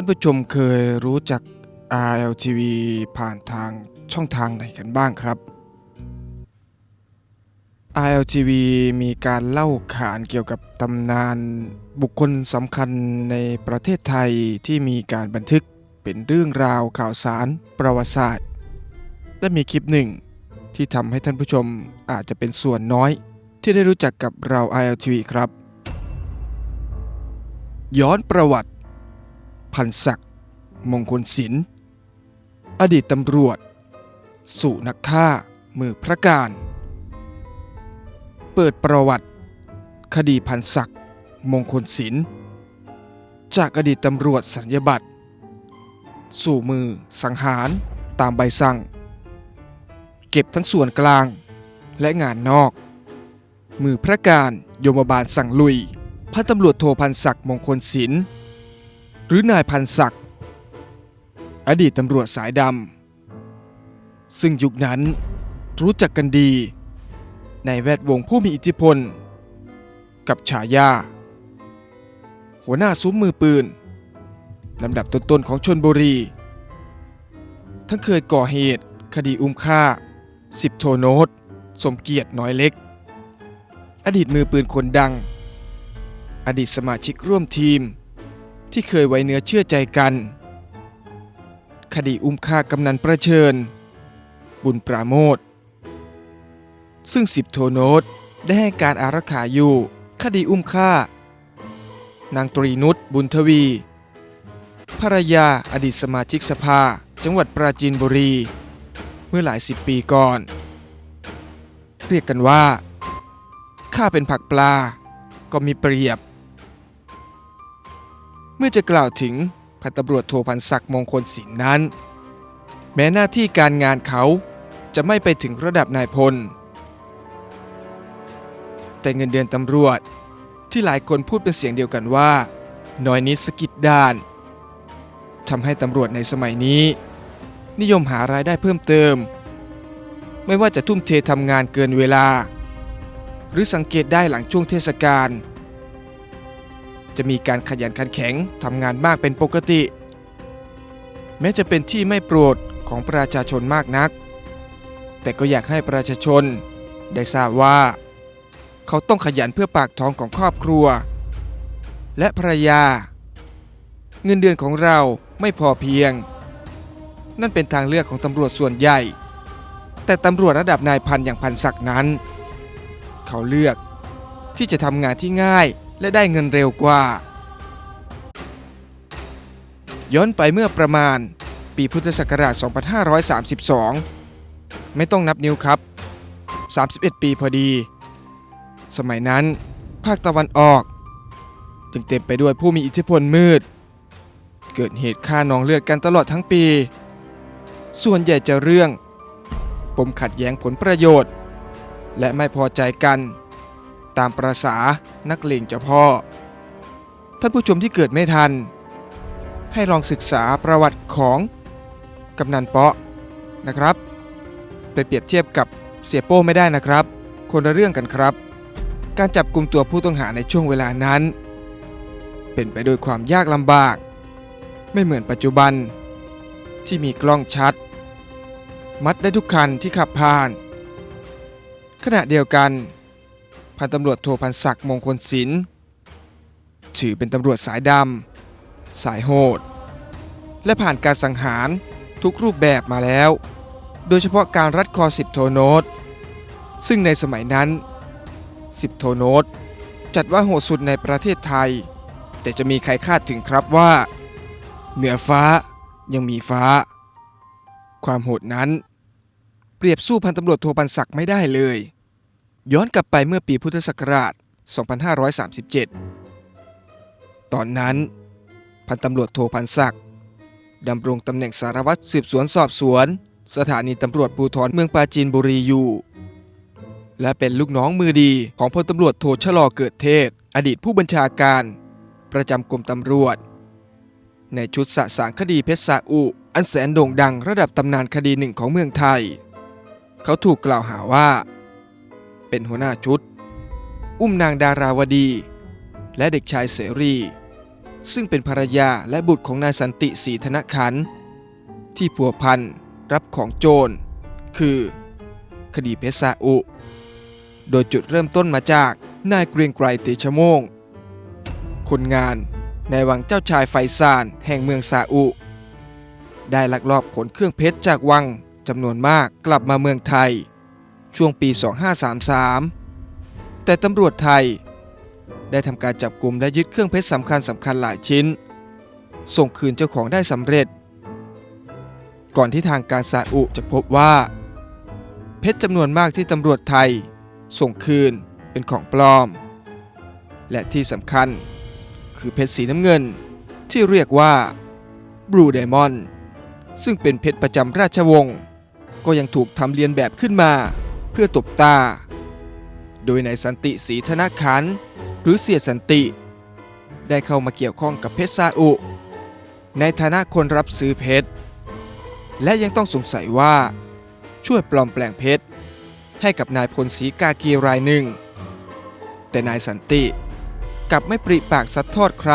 ท่านผู้ชมเคยรู้จัก RLTV ผ่านทางช่องทางไหนกันบ้างครับ RLTV มีการเล่าขานเกี่ยวกับตำนานบุคคลสำคัญในประเทศไทยที่มีการบันทึกเป็นเรื่องราวข่าวสารประวัติศาสตร์ และมีคลิปหนึ่ง ที่ทำให้ท่านผู้ชมอาจจะเป็นส่วนน้อย ที่ได้รู้จักกับเรา ILTV ครับ ย้อนประวัติ พันศักดิ์มงคลศิลป์อดีตตำรวจ สู่นักฆ่ามือพระการ เปิดประวัติ คดีพันศักดิ์มงคลศิลป์จากอดีตตำรวจสัญญาบัตรสู่มือสังหารตามใบสั่ง เก็บทั้งส่วนกลางและงานนอก มือพระการโยมบาลสั่งลุย พันตำรวจโทพันศักดิ์มงคลศิลป์ หรือนายพันศักดิ์อดีตตำรวจสายดำซึ่งยุคนั้นรู้จักกันดี ในแวดวงผู้มีอิทธิพล กับฉายา หัวหน้าซุ้มมือปืนลำดับต้นๆของชนบุรี ทั้งเคยก่อเหตุคดีอุ้มฆ่าสิบโทโนตสมเกียรติน้อยเล็ก อดีตมือปืนคนดัง อดีตสมาชิกร่วมทีม ที่เคยไว้เนื้อเชื่อใจกัน คดีอุ้มฆ่ากำนันประเชิญ บุญปราโมทซึ่งสิบโทโนตได้ให้การอารักขาอยู่คดีอุ้มฆ่า นางตรีนุชบุญทวี ภรรยาอดีตสมาชิกสภาจังหวัดปราจีนบุรี เมื่อหลายสิบปีก่อน เรียกกันว่า ข้าเป็นผักปลาก็มีเปรียบ เมื่อจะกล่าวถึงพันตำรวจโทพันศักดิ์มงคลศิลป์นั้น แม้หน้าที่การงานเขาจะไม่ไปถึงระดับนายพล แต่เงินเดือนตำรวจที่หลายคนพูดเป็นเสียงเดียวกันว่า น้อยนิดสกิดด้านทำให้ตำรวจในสมัยนี้ นิยมหารายได้เพิ่มเติม ไม่ว่าจะทุ่มเททำงานเกินเวลา หรือสังเกตได้หลังช่วงเทศกาล จะมีการขยันขันแข็งทำงานมากเป็นปกติ แม้จะเป็นที่ไม่โปรดของประชาชนมากนัก แต่ก็อยากให้ประชาชนได้ทราบว่า เขาต้องขยันเพื่อปากท้องของครอบครัว และภรรยา เงินเดือนของเราไม่พอเพียง นั่นเป็นทางเลือกของตำรวจส่วนใหญ่ แต่ตำรวจระดับนายพันอย่างพันศักดิ์นั้น เขาเลือกที่จะทำงานที่ง่าย และได้เงินเร็วกว่า ย้อนไปเมื่อประมาณ ปีพุทธศักราช 2532 ไม่ต้องนับนิ้วครับ 31 ปีพอดี สมัยนั้น ภาคตะวันออก จึงเต็มไปด้วยผู้มีอิทธิพลมืด เกิดเหตุฆ่านองเลือดกันตลอดทั้งปี ส่วนใหญ่จะเรื่อง ปมขัดแย้งผลประโยชน์ และไม่พอใจกัน ตามประษานักเลงเจ้าพ่อ ท่านผู้ชมที่เกิดไม่ทัน ให้ลองศึกษาประวัติของกำนันเปาะนะครับ ไปเปรียบเทียบกับเสียโป้ไม่ได้นะครับ คนละเรื่องกันครับ การจับกลุ่มตัวผู้ต้องหาในช่วงเวลานั้น เป็นไปโดยความยากลำบาก ไม่เหมือนปัจจุบัน ที่มีกล้องชัด มัดได้ทุกคันที่ขับผ่าน ขณะเดียวกัน พันตำรวจโทพันศักดิ์มงคลศิลป์ถือเป็นตำรวจสายดำ สายโหด และผ่านการสังหารทุกรูปแบบมาแล้ว โดยเฉพาะการรัดคอสิบโทโนตซึ่งในสมัยนั้นสิบโทโนตจัดว่าโหดสุดในประเทศไทย แต่จะมีใครคาดถึงครับว่า เหนือฟ้ายังมีฟ้า ความโหดนั้น เปรียบสู้พันตำรวจโทพันศักดิ์ไม่ได้เลย ย้อนกลับไปเมื่อปีพุทธศักราช 2537 ตอนนั้น พันตำรวจโทพันศักดิ์ดำรงตำแหน่งสารวัตรสืบสวนสอบสวน สถานีตำรวจภูธรเมืองปราจีนบุรีอยู่ และเป็นลูกน้องมือดีของพลตำรวจโทชะลอเกิดเทศ อดีตผู้บัญชาการ ประจำกรมตำรวจ ในชุดสะสางคดีเพชรสาอุ อันแสนโด่งดังระดับตำนานคดีหนึ่งของเมืองไทย เขาถูกกล่าวหาว่า เป็นหัวหน้าชุด อุ้มนางดาราวดี และเด็กชายเสรี ซึ่งเป็นภรรยาและบุตรของนายสันติศรีธนขันที่ผัวพันรับของโจร คือ คดีเพชรซาอุ โดยจุดเริ่มต้นมาจากนายเกรียงไกรเตชะโมง คนงานในวังเจ้าชายไฟซานแห่งเมืองซาอุ ได้ลักลอบขนเครื่องเพชรจากวังจำนวนมากกลับมาเมืองไทย ช่วงปี 2533 แต่ตำรวจไทย ได้ทำการจับกลุ่มและยึดเครื่องเพชรสำคัญสำคัญหลายชิ้น ส่งคืนเจ้าของได้สำเร็จ ก่อนที่ทางการซาอุจะพบว่า เพชรจำนวนมากที่ตำรวจไทย ส่งคืนเป็นของปลอม และที่สำคัญคือเพชรสีน้ำเงินที่เรียกว่าบลูไดมอนด์ซึ่งเป็นเพชรประจำราชวงศ์ก็ยังถูกทำเลียนแบบขึ้นมา พื่อตบตา โดยนายสันติศรีธนขันหรือเสียสันติ ได้เข้ามาเกี่ยวข้องกับเพชรซาอุ ในฐานะคนรับซื้อเพชร และยังต้องสงสัยว่า ช่วยปลอมแปลงเพชร ให้กับนายพลศรีกากีรายหนึ่ง แต่นายสันติกลับไม่ปริปากซัดทอดใคร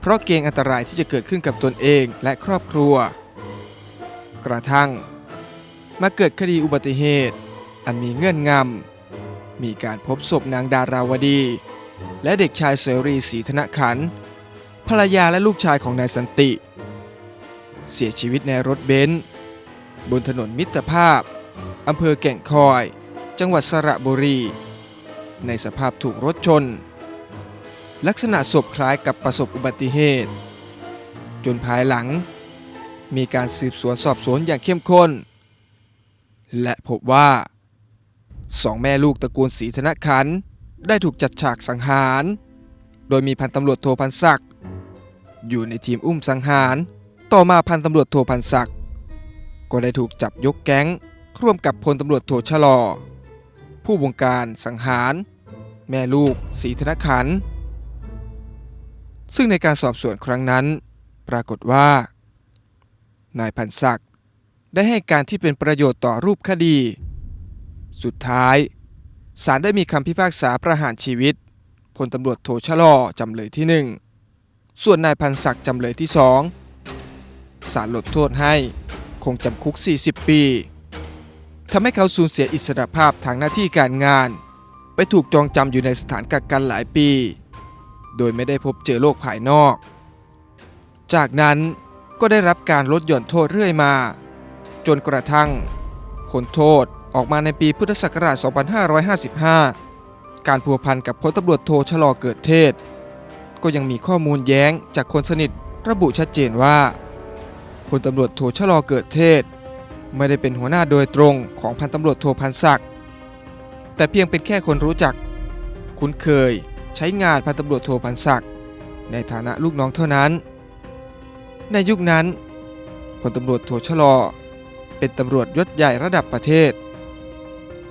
เพราะเกรงอันตรายที่จะเกิดขึ้นกับตนเองและครอบครัว กระทั่ง มาเกิดคดีอุบัติเหตุ อันมีเงื่อนงำ มีการพบศพนางดาราวดี และเด็กชายเสรีศรีธนขัน ภรรยาและลูกชายของนายสันติ เสียชีวิตในรถเบนซ์บนถนนมิตรภาพ อำเภอแก่งคอย จังหวัดสระบุรี ในสภาพถูกรถชน ลักษณะศพคล้ายกับประสบอุบัติเหตุ จนภายหลัง มีการสืบสวนสอบสวนอย่างเข้มข้น และพบว่า สองแม่ลูกตระกูลศรีธนขัน ได้ถูกจัดฉากสังหาร โดยมีพันตำรวจโทพันศักดิ์อยู่ในทีมอุ้มสังหาร ต่อมาพันตำรวจโทพันศักดิ์ก็ได้ถูกจับยกแก๊ง ร่วมกับพลตำรวจโทชะลอ ผู้วงการสังหาร แม่ลูกศรีธนขัน ซึ่งในการสอบสวนครั้งนั้น ปรากฏว่า นายพันศักดิ์ได้ให้การที่เป็นประโยชน์ต่อรูปคดี สุดท้ายศาลได้มีคำพิพากษาประหารชีวิตพลตำรวจโทชะลอจำเลยที่หนึ่งส่วนนายพันศักดิ์จำเลยที่สองศาลลดโทษให้คงจำคุก 40 ปีทำให้เขาสูญเสียอิสรภาพทางหน้าที่การงาน ไปถูกจองจำอยู่ในสถานกักกันหลายปี โดยไม่ได้พบเจอโลกภายนอก จากนั้นก็ได้รับการลดหย่อนโทษเรื่อยมา จนกระทั่งพ้นโทษ ออกมาในปีพุทธศักราช 2555 การพัวพันกับพลตำรวจโทชะลอเกิดเทศ ก็ยังมีข้อมูลแย้งจากคนสนิทระบุชัดเจนว่าพลตำรวจโทชะลอเกิดเทศ ไม่ได้เป็นหัวหน้าโดยตรงของพันตำรวจโทพันศักดิ์แต่เพียงเป็นแค่คนรู้จัก คุ้นเคยใช้งานพันตำรวจโทพันศักดิ์ในฐานะลูกน้องเท่านั้น ในยุคนั้นพลตำรวจโทชะลอ เป็นตำรวจยศใหญ่ระดับประเทศ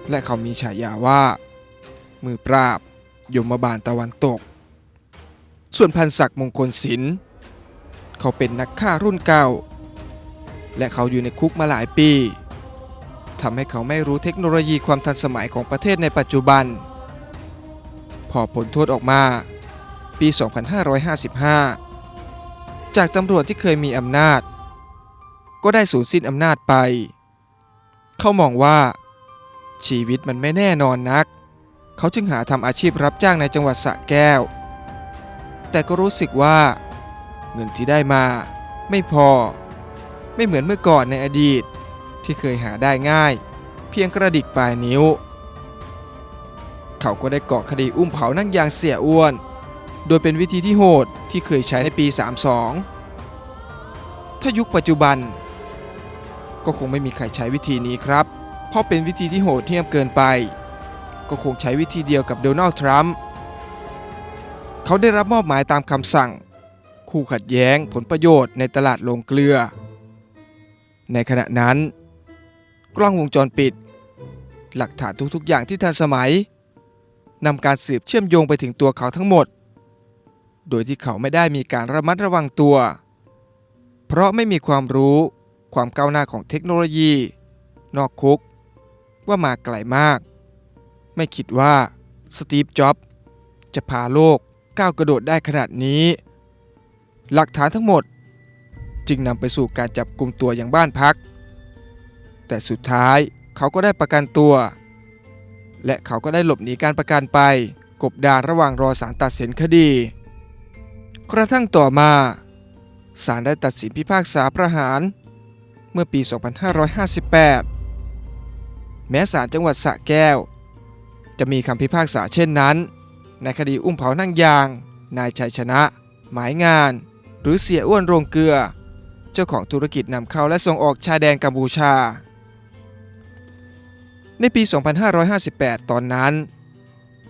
และเขามีฉายาว่า มือปราบยมบาลตะวันตก ส่วนพันศักดิ์มงคลศิลป์เขาเป็นนักฆ่ารุ่นเก่า และเขาอยู่ในคุกมาหลายปีทำให้เขาไม่รู้เทคโนโลยีความทันสมัยของประเทศในปัจจุบัน พอผลโทษออกมาปี 2555 จากตำรวจที่เคยมีอำนาจ ก็ได้สูญสิ้นอำนาจไป เขามองว่า ชีวิตมันไม่แน่นอนนัก เขาจึงหาทำอาชีพรับจ้างในจังหวัดสระแก้ว แต่ก็รู้สึกว่า เงินที่ได้มา ไม่พอ ไม่เหมือนเมื่อก่อนในอดีต ที่เคยหาได้ง่าย เพียงกระดิกปลายนิ้ว เขาก็ได้เกาะคดีอุ้มเผานั่งยางเสียอ้วน โดยเป็นวิธีที่โหดที่เคยใช้ในปี 32 ถ้ายุคปัจจุบัน ก็คงไม่มีใครใช้วิธีนี้ครับ ราะเป็นวิธีที่โหดเหี้ยมเกินไป ก็คงใช้วิธีเดียวกับโดนัลด์ทรัมป์เขาได้รับมอบหมายตามคำสั่ง คู่ขัดแย้งผลประโยชน์ในตลาดโรงเกลือ ในขณะนั้น กล้องวงจรปิด หลักฐานทุกๆอย่างที่ทันสมัยนำการสืบเชื่อมโยงไปถึงตัวเขาทั้งหมด โดยที่เขาไม่ได้มีการระมัดระวังตัว เพราะไม่มีความรู้ความก้าวหน้าของเทคโนโลยี นอกคุก ว่ามาไกลมาก ไม่คิดว่าสตีฟ จ็อบส์จะพาโลกก้าวกระโดดได้ขนาดนี้ หลักฐานทั้งหมดจึงนำไปสู่การจับกลุ่มตัวอย่างบ้านพัก แต่สุดท้ายเขาก็ได้ประกันตัว และเขาก็ได้หลบหนีการประกันไป กบดานระหว่างรอศาลตัดสินคดี กระทั่งต่อมาศาลได้ตัดสินพิพากษาประหาร เมื่อปี 2558 แม้ศาลจังหวัดสระแก้ว จะมีคำพิพากษาเช่นนั้น ในคดีอุ้มเผานั่งยาง นายชัยชนะ หมายงาน หรือเสียอ้วนโรงเกลือ เจ้าของธุรกิจนำเข้าและส่งออกชายแดนกัมพูชา ในปี 2558 ตอนนั้น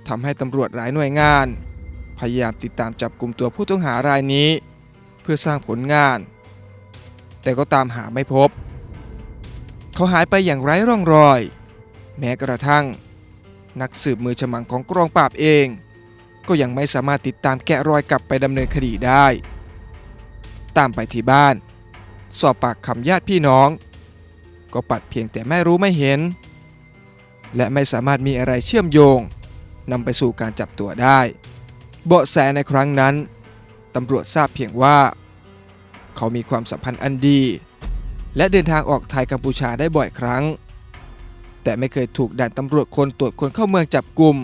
ทำให้ตำรวจหลายหน่วยงาน พยายามติดตามจับกลุ่มตัวผู้ต้องหารายนี้ เพื่อสร้างผลงาน แต่ก็ตามหาไม่พบ เขาหายไปอย่างไร้ร่องรอย แม้กระทั่ง นักสืบมือฉมังของกองปราบเอง ก็ยังไม่สามารถติดตามแกะรอยกลับไปดำเนินคดีได้ ตามไปที่บ้าน สอบปากคำญาติพี่น้อง ก็ปัดเพียงแต่ไม่รู้ไม่เห็น และไม่สามารถมีอะไรเชื่อมโยงนำไปสู่การจับตัวได้ เบาะแสในครั้งนั้นตำรวจทราบเพียงว่า เขามีความสัมพันธ์อันดี และเดินทางออกไทยกัมพูชาได้บ่อยครั้ง แต่ไม่เคยถูกด่านตำรวจคนตรวจคนเข้าเมืองจับกลุ่ม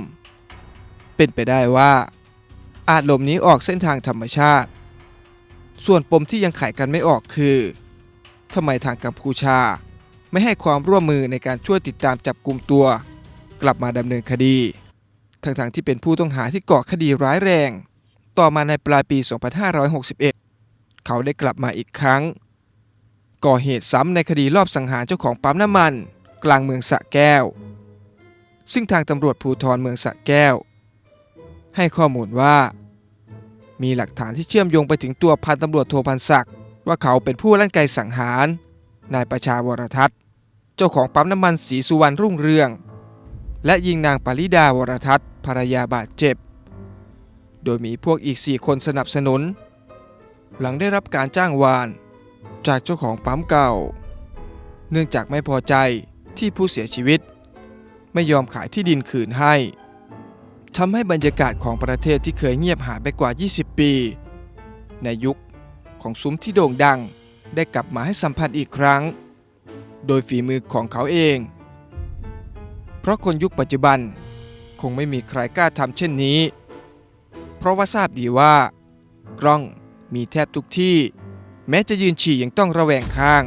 เป็นไปได้ว่า อาจหลบหนีออกเส้นทางธรรมชาติ ส่วนปมที่ยังไขกันไม่ออกคือทำไมทางกัมพูชา ไม่ให้ความร่วมมือในการช่วยติดตามจับกลุ่มตัว กลับมาดำเนินคดี ทั้งๆที่เป็นผู้ต้องหาที่ก่อคดีร้ายแรง ต่อมาในปลายปี 2561 เขาได้กลับมาอีกครั้ง ก่อเหตุซ้ำในคดีลอบสังหารเจ้าของปั๊มน้ำมัน กลางเมืองสะแก้ว ซึ่งทางตำรวจภูธรเมืองสะแก้ว ให้ข้อมูลว่า มีหลักฐานที่เชื่อมโยงไปถึงตัวพันตำรวจโทพันศักดิ์ว่าเขาเป็นผู้ลั่นไกสังหาร นายประชาวรทัศน์ เจ้าของปั๊มน้ำมันสีสุวรรณรุ่งเรือง และยิงนางปริดาวรทัศน์ภรรยาบาดเจ็บ โดยมีพวกอีก 4 คนสนับสนุน หลังได้รับการจ้างวาน จากเจ้าของปั๊มเก่า เนื่องจากไม่พอใจ ที่ผู้เสียชีวิต ไม่ยอมขายที่ดินคืนให้ทำให้บรรยากาศของประเทศที่เคยเงียบหายไปกว่า 20 ปี ในยุคของซุ้มที่โด่งดังได้กลับมาให้สัมผัสอีกครั้ง โดยฝีมือของเขาเอง เพราะคนยุคปัจจุบันคงไม่มีใครกล้าทำเช่นนี้ เพราะว่าทราบดีว่า กล้องมีแทบทุกที่ แม้จะยืนฉี่ยังต้องระแวงข้าง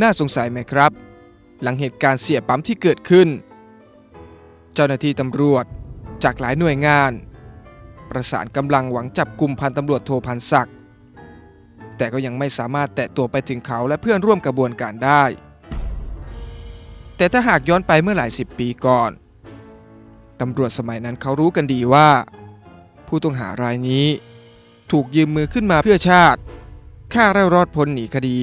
น่าสงสัยไหมครับ หลังเหตุการณ์เสียปั๊มที่เกิดขึ้น เจ้าหน้าที่ตำรวจจากหลายหน่วยงาน ประสานกำลังหวังจับกลุ่มพันตำรวจโทพันศักดิ์แต่ก็ยังไม่สามารถแตะตัวไปถึงเขาและเพื่อนร่วมกระบวนการได้ แต่ถ้าหากย้อนไปเมื่อหลายสิบปีก่อนตำรวจสมัยนั้นเขารู้กันดีว่า ผู้ต้องหารายนี้ ถูกยืมมือขึ้นมาเพื่อชาติฆ่าแล้วรอดพ้นหนีคดี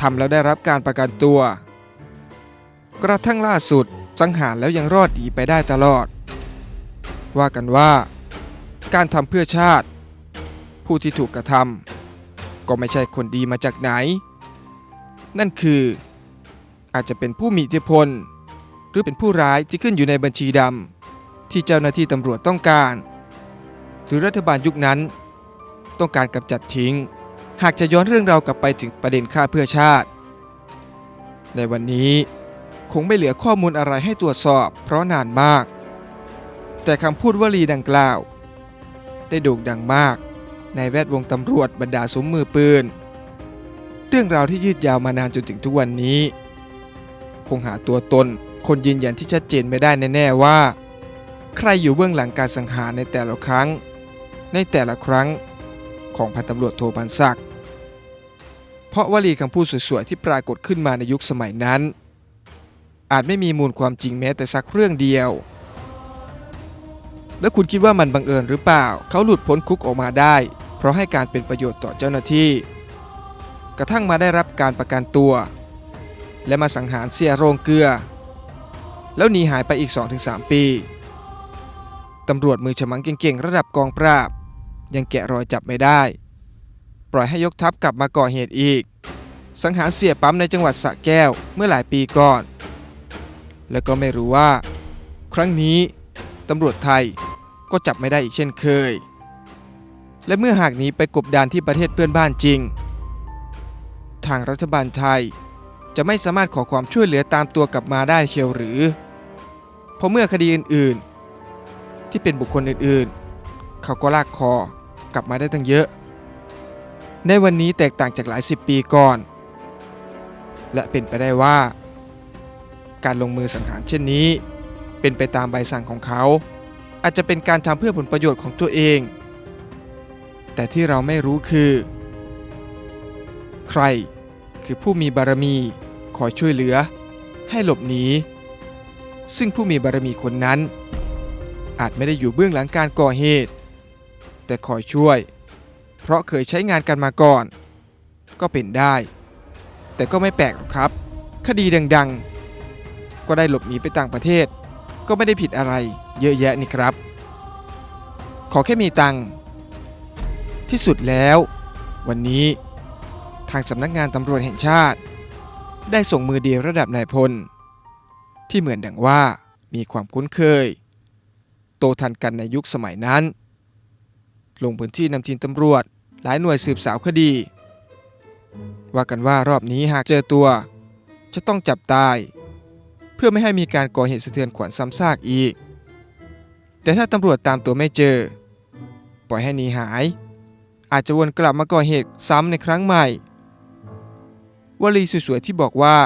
ทำแล้วได้รับการประกันตัว กระทั่งล่าสุดสังหารแล้วยังรอดหนีไปได้ตลอด ว่ากันว่า การทำเพื่อชาติ ผู้ที่ถูกกระทำก็ไม่ใช่คนดีมาจากไหน นั่นคือ อาจจะเป็นผู้มีอิทธิพล หรือเป็นผู้ร้ายที่ขึ้นอยู่ในบัญชีดำที่เจ้าหน้าที่ตำรวจต้องการ หรือรัฐบาลยุคนั้น ต้องการกำจัดทิ้ง หากจะย้อนเรื่องราวกลับไปถึงประเด็นฆ่าเพื่อชาติ ในวันนี้คงไม่เหลือข้อมูลอะไรให้ตรวจสอบ เพราะนานมาก แต่คำพูดวลีดังกล่าว ได้โด่งดังมาก ในแวดวงตำรวจบรรดาสมมือปืน เรื่องราวที่ยืดยาวมานานจนถึงทุกวันนี้ คงหาตัวตนคนยืนยันที่ชัดเจนไม่ได้แน่ๆว่า ใครอยู่เบื้องหลังการสังหารในแต่ละครั้ง ในแต่ละครั้งของพันตำรวจโทพันศักดิ์ เพราะวลีคำพูดสวยๆที่ปรากฏขึ้นมาในยุคสมัยนั้น อาจไม่มีมูลความจริงแม้แต่สักเรื่องเดียว แล้วคุณคิดว่ามันบังเอิญหรือเปล่า เขาหลุดพ้นคุกออกมาได้ เพราะให้การเป็นประโยชน์ต่อเจ้าหน้าที่ กระทั่งมาได้รับการประกันตัว และมาสังหารเสียโรงเกลือ แล้วหนีหายไปอีก 2-3 ปีตำรวจมือฉมังเก่งๆ ระดับกองปราบ ยังแกะรอยจับไม่ได้ ปล่อยให้ยกทัพกลับมาก่อเหตุอีก สังหารเสียปั๊มในจังหวัดสระแก้วเมื่อหลายปีก่อน แล้วก็ไม่รู้ว่า ครั้งนี้ตำรวจไทยก็จับไม่ได้อีกเช่นเคย และเมื่อหากหนีไปกบดานที่ประเทศเพื่อนบ้านจริง ทางรัฐบาลไทยจะไม่สามารถขอความช่วยเหลือตามตัวกลับมาได้เชียวหรือ เพราะเมื่อคดีอื่น ๆ ที่เป็นบุคคลอื่น ๆ เขาก็ลากคอกลับมาได้ตั้งเยอะ ในวันนี้แตกต่างจากหลายสิบปีก่อน และเป็นไปได้ว่า การลงมือสังหารเช่นนี้ เป็นไปตามใบสั่งของเขา อาจจะเป็นการทำเพื่อผลประโยชน์ของตัวเอง แต่ที่เราไม่รู้คือ ใครคือผู้มีบารมีคอยช่วยเหลือ ให้หลบหนี ซึ่งผู้มีบารมีคนนั้น อาจไม่ได้อยู่เบื้องหลังการก่อเหตุ แต่คอยช่วย ราะเคยใช้งานกันมาก่อน ก็เป็นได้ แต่ก็ไม่แปลกหรอกครับ คดีดังๆ ก็ได้หลบหนีไปต่างประเทศ ก็ไม่ได้ผิดอะไรเยอะแยะนี่ครับ ขอแค่มีตังค์ที่สุดแล้ว วันนี้ทางสำนักงานตำรวจแห่งชาติ ได้ส่งมือเดียวระดับนายพล ที่เหมือนดังว่ามีความคุ้นเคย โตทันกันในยุคสมัยนั้น ลงพื้นที่นำทีมตำรวจ หลายหน่วยสืบสาวคดี ว่ากันว่ารอบนี้หากเจอตัว จะต้องจับตาย เพื่อไม่ให้มีการก่อเหตุสะเทือนขวัญซ้ำซากอีก แต่ถ้าตำรวจตามตัวไม่เจอ ปล่อยให้หนีหาย อาจจะวนกลับมาก่อเหตุซ้ำในครั้งใหม่ วลีสวยๆที่บอกว่า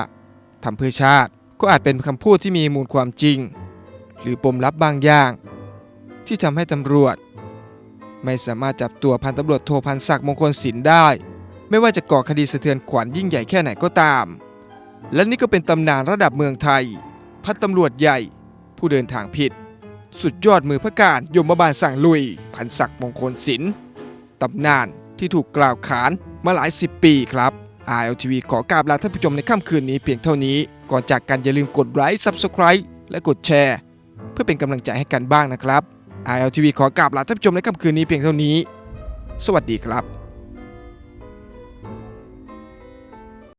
ทำเพื่อชาติก็อาจเป็นคำพูดที่มีมูลความจริง หรือปมลับบางอย่าง ที่ทำให้ตำรวจ ไม่สามารถจับตัวพันตำรวจโทพันศักดิ์มงคลศิลป์ได้ ไม่ว่าจะก่อคดีสะเทือนขวัญยิ่งใหญ่แค่ไหนก็ตาม และนี่ก็เป็นตำนานระดับเมืองไทย พันตำรวจใหญ่ ผู้เดินทางผิด สุดยอดมือพระการยมบาลสั่งลุย พันศักดิ์มงคลศิลป์ตำนานที่ถูกกล่าวขานมาหลายสิบปีครับ RLTV ขอกราบลาท่านผู้ชมในค่ำคืนนี้เพียงเท่านี้ ก่อนจากกันอย่าลืมกดไลค์ Subscribe และกดแชร์ เพื่อเป็นกำลังใจให้กันบ้างนะครับ ILTV ขอกราบลาท่านผู้ชมในค่ำคืนนี้เพียงเท่านี้ สวัสดีครับ